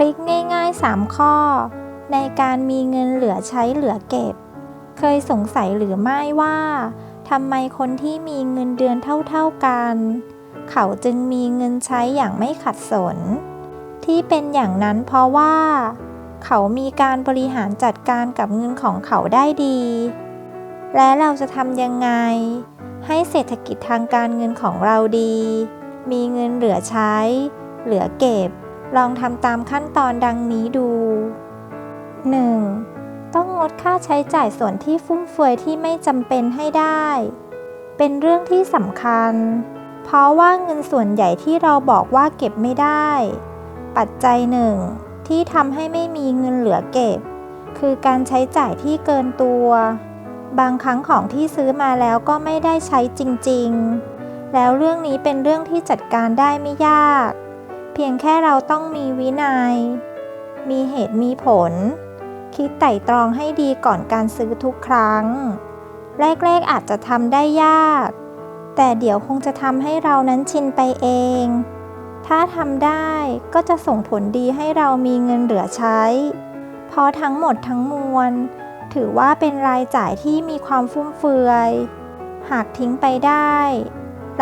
ริคง่ายๆ 3 ข้อ ในการมีเงินเหลือใช้เหลือเก็บ เคยสงสัยหรือไม่ว่าทำไมคนที่มีเงินเดือนเท่าๆกัน เขาจึงมีเงินใช้อย่างไม่ขัดสน ที่เป็นอย่างนั้นเพราะว่า เขามีการบริหารจัดการกับเงินของเขาได้ดี และเราจะทำยังไง ให้เศรษฐกิจทางการเงินของเราดี มีเงินเหลือใช้ เหลือเก็บ ลองทำตามขั้นตอนดังนี้ดู 1. ต้องงดค่าใช้จ่ายส่วนที่ฟุ่มเฟือยที่ไม่จำเป็นให้ได้ เป็นเรื่องที่สำคัญ เพราะว่าเงินส่วนใหญ่ที่เราบอกว่าเก็บไม่ได้ ปัจจัยหนึ่งที่ทำให้ไม่มีเงินเหลือเก็บ คือการใช้จ่ายที่เกินตัว บางครั้งของที่ซื้อมาแล้วก็ไม่ได้ใช้จริง ๆ แล้วเรื่องนี้เป็นเรื่องที่จัดการได้ไม่ยาก พียงแค่เราต้องมีวินัย มีเหตุมีผล คิดไต่ตรองให้ดีก่อนการซื้อทุกครั้ง แรกๆอาจจะทำได้ยาก แต่เดี๋ยวคงจะทำให้เรานั้นชินไปเอง ถ้าทำได้ก็จะส่งผลดีให้เรามีเงินเหลือใช้ เพราะทั้งหมดทั้งมวล ถือว่าเป็นรายจ่ายที่มีความฟุ่มเฟือย หากทิ้งไปได้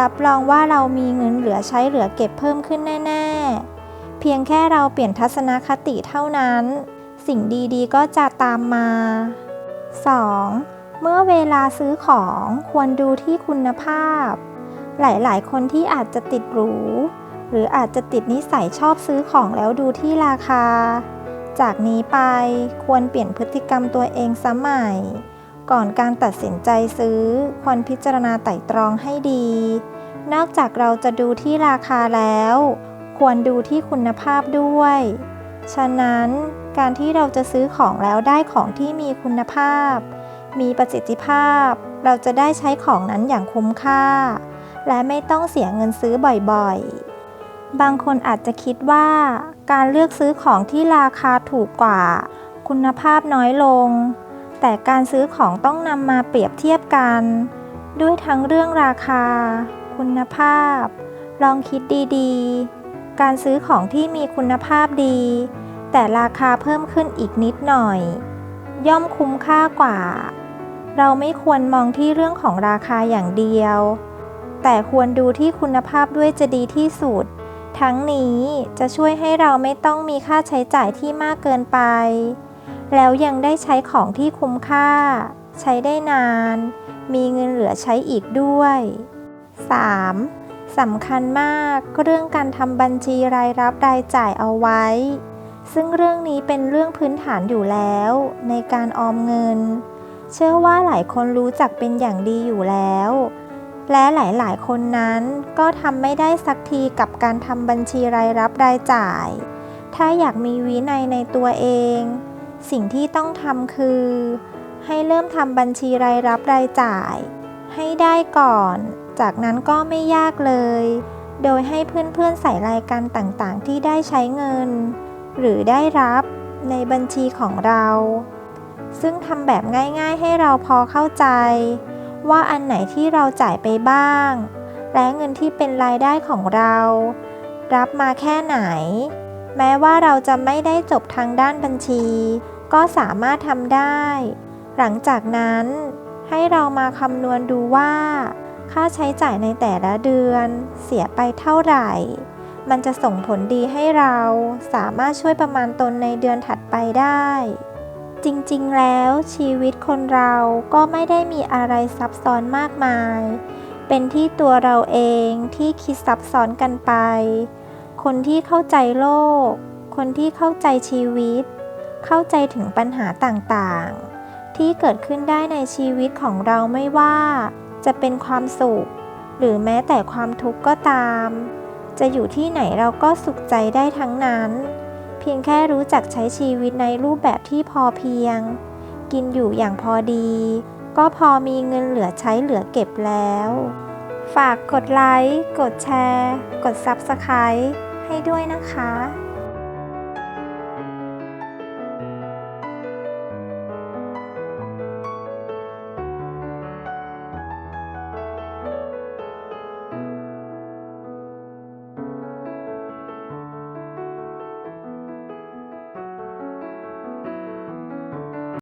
รับรองว่าเรามีเงินเหลือใช้เหลือเก็บเพิ่มขึ้นแน่ ๆ เพียงแค่เราเปลี่ยนทัศนคติเท่านั้น สิ่งดีๆก็จะตามมา 2. เมื่อเวลาซื้อของควรดูที่คุณภาพ หลายๆ คนที่อาจจะติดหรูหรืออาจจะติดนิสัยชอบซื้อของแล้วดูที่ราคา จากนี้ไปควรเปลี่ยนพฤติกรรมตัวเองสมัย ก่อนการตัดสินใจซื้อ ควรพิจารณาไต่ตรองให้ดี นอกจากเราจะดูที่ราคาแล้ว ควรดูที่คุณภาพด้วย ฉะนั้นการที่เราจะซื้อของแล้วได้ของที่มีคุณภาพ มีประสิทธิภาพ เราจะได้ใช้ของนั้นอย่างคุ้มค่า และไม่ต้องเสียเงินซื้อบ่อยๆ บางคนอาจจะคิดว่า การเลือกซื้อของที่ราคาถูกกว่า คุณภาพน้อยลง แต่การซื้อของต้องนำมาเปรียบเทียบกัน ด้วยทั้งเรื่องราคา คุณภาพ ลองคิดดีๆ การซื้อของที่มีคุณภาพดี แต่ราคาเพิ่มขึ้นอีกนิดหน่อย ย่อมคุ้มค่ากว่า เราไม่ควรมองที่เรื่องของราคาอย่างเดียว แต่ควรดูที่คุณภาพด้วยจะดีที่สุด ทั้งนี้จะช่วยให้เราไม่ต้องมีค่าใช้จ่ายที่มากเกินไป แล้วยังได้ใช้ของที่คุ้มค่า ใช้ได้นาน มีเงินเหลือใช้อีกด้วย 3. สำคัญมากเรื่องการทำบัญชีรายรับรายจ่ายเอาไว้ ซึ่งเรื่องนี้เป็นเรื่องพื้นฐานอยู่แล้ว ในการออมเงิน เชื่อว่าหลายคนรู้จักเป็นอย่างดีอยู่แล้ว และหลายๆ คนนั้นก็ทำไม่ได้สักทีกับการทำบัญชีรายรับรายจ่าย ถ้าอยากมีวินัยในตัวเอง สิ่งที่ต้องทำคือ ให้เริ่มทำบัญชีรายรับรายจ่าย ให้ได้ก่อน จากนั้นก็ไม่ยากเลย โดยให้เพื่อนๆใส่รายการต่างๆ ที่ได้ใช้เงิน หรือได้รับในบัญชีของเรา ซึ่งทำแบบง่ายๆให้เราพอเข้าใจ ว่าอันไหนที่เราจ่ายไปบ้าง และเงินที่เป็นรายได้ของเรา รับมาแค่ไหน แม้ว่าเราจะไม่ได้จบทางด้านบัญชี ก็สามารถทำได้ หลังจากนั้น ให้เรามาคำนวณดูว่า ค่าใช้จ่ายในแต่ละเดือน เสียไปเท่าไหร่ มันจะส่งผลดีให้เราสามารถช่วยประมาณตนในเดือนถัดไปได้ จริงๆ แล้วชีวิตคนเราก็ไม่ได้มีอะไรซับซ้อนมากมาย เป็นที่ตัวเราเองที่คิดซับซ้อนกันไป คนที่เข้าใจโลก คนที่เข้าใจชีวิต เข้าใจถึงปัญหาต่างๆ ที่เกิดขึ้นได้ในชีวิตของเราไม่ว่า จะเป็นความสุข หรือแม้แต่ความทุกข์ก็ตาม จะอยู่ที่ไหนเราก็สุขใจได้ทั้งนั้น เพียงแค่รู้จักใช้ชีวิตในรูปแบบที่พอเพียง กินอยู่อย่างพอดี ก็พอมีเงินเหลือใช้เหลือเก็บแล้วฝากกดไลค์ กดแชร์ กด Subscribe ให้ด้วยนะคะ